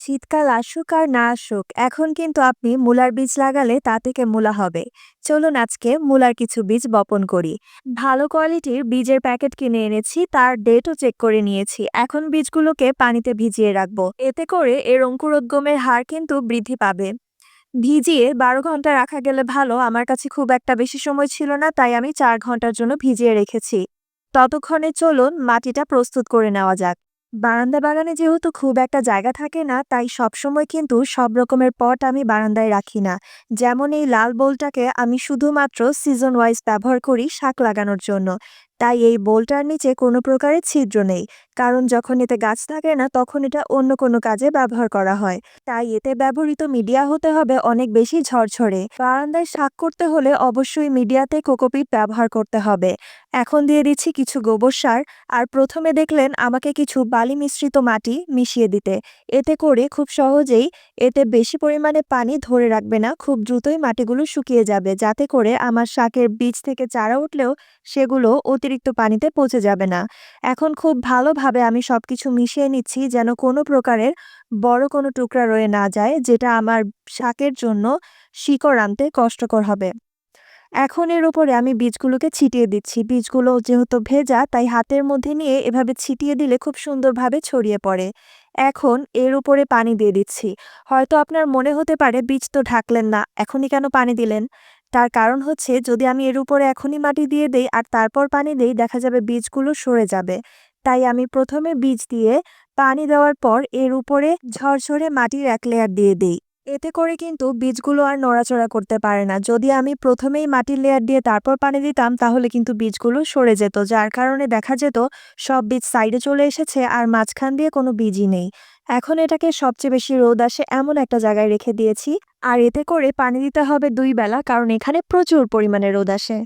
শীতকাল আসুক আর না আসুক, এখন কিন্তু আপনি মূলার বীজ লাগালে তা থেকে মূলা হবে। চলুন আজকে মূলার কিছু বীজ বপন করি। ভালো কোয়ালিটির বীজের প্যাকেট কিনে এনেছি, তার ডেটও চেক করে নিয়েছি। এখন বীজগুলোকে পানিতে ভিজিয়ে রাখব। এতে করে এর অঙ্কুরোদ্গমের হার কিন্তু বৃদ্ধি পাবে। ভিজিয়ে বারো ঘণ্টা রাখা গেলে ভালো, আমার কাছে খুব একটা বেশি সময় ছিল না, তাই আমি চার ঘণ্টার জন্য ভিজিয়ে রেখেছি। ততক্ষণে চলুন মাটিটা প্রস্তুত করে নেওয়া যাক। বারান্দা বাগানে যেহেতু খুব একটা জায়গা থাকে না, তাই সবসময় কিন্তু সব রকমের পট আমি বারান্দায় রাখি না। যেমন এই লাল বোলটাকে আমি শুধুমাত্র সিজন ওয়াইজ ব্যবহার করি শাক লাগানোর জন্য। তাই এই বোলটার নিচে কোনো প্রকারের ছিদ্র নেই। কারণ যখন এতে গাছ থাকে না, তখন এটা অন্য কোনো কাজে ব্যবহার করা হয়। তাই এতে ব্যবহৃত মিডিয়া হতে হবে অনেক বেশি ঝরঝরে। বারান্দায় শাক করতে হলে অবশ্যই মিডিয়াতে কোকোপিট ব্যবহার করতে হবে। এখন দিয়ে দিচ্ছি কিছু গোবর সার, আর প্রথমে দেখলেন আমাকে কিছু বালি মিশ্রিত মাটি মিশিয়ে দিতে। এতে করে খুব সহজেই এতে বেশি পরিমাণে পানি ধরে রাখবে না, খুব দ্রুতই মাটিগুলো শুকিয়ে যাবে। যাতে করে আমার শাকের বীজ থেকে চারা উঠলেও সেগুলো অতিরিক্ত পানিতে পচে যাবে না। এখন খুব ভালোভাবে আমি সবকিছু মিশিয়ে নিচ্ছি যেন কোনো প্রকারের বড় কোনো টুকরা রয়ে না যায়, যেটা আমার শাকের জন্য শিকড় আনতে কষ্টকর হবে। এখন এর উপরে আমি বীজগুলোকে ছিটিয়ে দিচ্ছি। বীজগুলো যেহেতু ভেজা, তাই হাতের মধ্যে নিয়ে এভাবে ছিটিয়ে দিলে খুব সুন্দরভাবে ছড়িয়ে পড়ে। এখন এর উপরে পানি দিয়ে দিচ্ছি। হয়তো আপনার মনে হতে পারে, বীজ তো ঢাকলেন না, এখনই কেন পানি দিলেন? তার কারণ হচ্ছে, যদি আমি এর উপরে এখনই মাটি দিয়ে দেই আর তারপর পানি দেই, দেখা যাবে বীজগুলো সরে যাবে। তাই আমি প্রথমে বীজ দিয়ে পানি দেওয়ার পর এর উপরে ঝরঝরে মাটির এক লেয়ার দিয়ে দেই। এতে করে কিন্তু বীজগুলো আর নড়াচড়া করতে পারে না। যদি আমি প্রথমেই মাটির লেয়ার দিয়ে তারপর পানি দিতাম, তাহলে কিন্তু বীজগুলো সরে যেত, যার কারণে দেখা যেত সব বীজ সাইডে চলে এসেছে আর মাঝখান দিয়ে কোনো বীজই নেই। এখন এটাকে সবচেয়ে বেশি রোদ আসে এমন একটা জায়গায় রেখে দিয়েছি, আর এতে করে পানি দিতে হবে দুই বেলা, কারণ এখানে প্রচুর পরিমাণে রোদ আসে।